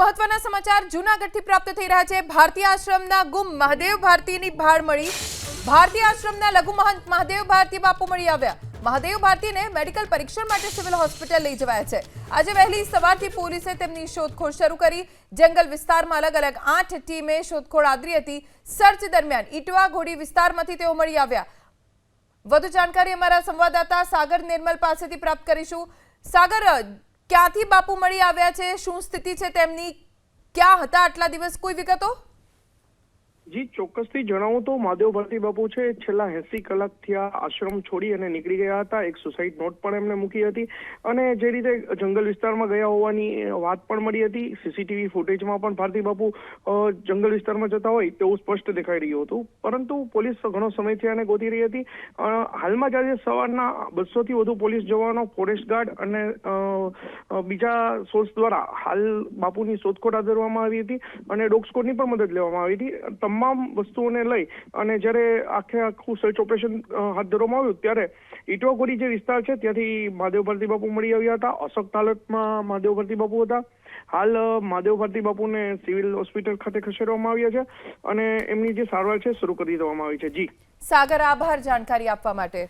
મહત્વના સમાચાર જૂનાગઢથી પ્રાપ્ત થઈ રહ્યા છે. ભારતીય આશ્રમના ગુમ મહાદેવ ભારતીની ભાળ મળી. ભારતીય આશ્રમના લઘુ મહંત મહાદેવ ભારતી બાપુ મળી આવ્યા. મહાદેવ ભારતીને મેડિકલ પરીક્ષણ માટે સિવિલ હોસ્પિટલ લઈ જવાયા છે. આજે વહેલી સવારથી પોલીસે તેમની શોધખોળ શરૂ કરી. જંગલ વિસ્તારમાં અલગ અલગ આઠ ટીમે શોધખોળ આદરી હતી. સર્ચ દરમિયાન ઇટવા ઘોડી વિસ્તારમાંથી તેઓ મળી આવ્યા. વધુ જાણકારી અમારા સંવાદદાતા સાગર નિર્મલ પાસેથી પ્રાપ્ત કરીશું. સાગર ક્યાંથી બાપુ મળી આવ્યા છે? શું સ્થિતિ છે તેમની? ક્યાં હતા આટલા દિવસ? કોઈ વિગતો? જી, ચોક્કસથી જણાવું તો મહાદેવ ભારતી બાપુ છે. છેલ્લા એસી કલાકથી આ આશ્રમ છોડી અને નીકળી ગયા હતા. એક સુસાઇડ નોટ પણ એમને મૂકી હતી. અને જે રીતે જંગલ વિસ્તારમાં ગયા હોવાની વાત પણ મળી હતી. સીસીટીવી ફૂટેજમાં પણ ભારતી બાપુ જંગલ વિસ્તારમાં જતા હોય તેવું સ્પષ્ટ દેખાઈ રહ્યું હતું. પરંતુ પોલીસ ઘણો સમયથી આને ગોતી રહી હતી. હાલમાં જ આજે સવારના બસોથી વધુ પોલીસ જવાનો, ફોરેસ્ટ ગાર્ડ અને બીજા સોર્સ દ્વારા હાલ બાપુની શોધખોળ આદરવામાં આવી હતી અને ડોગ સ્કોડની પણ મદદ લેવામાં આવી હતી. તમામ વસ્તુઓને લઈ અને જ્યારે આખે આખું સર્ચ ઓપરેશન હાથ ધરવામાં આવ્યું ત્યારે ઇટવાગોરી જે વિસ્તાર છે ત્યાંથી મહાદેવ ભારતી બાપુ મળી આવ્યા હતા. અશોક તાલુકમાં મહાદેવ ભારતી બાપુ હતા. હાલ મહાદેવ ભારતી બાપુને સિવિલ હોસ્પિટલ ખાતે ખસેડવામાં આવ્યા છે અને એમની જે સારવાર છે શરૂ કરી દેવામાં આવી છે. જી. સાગર, આભાર જાણકારી આપવા માટે.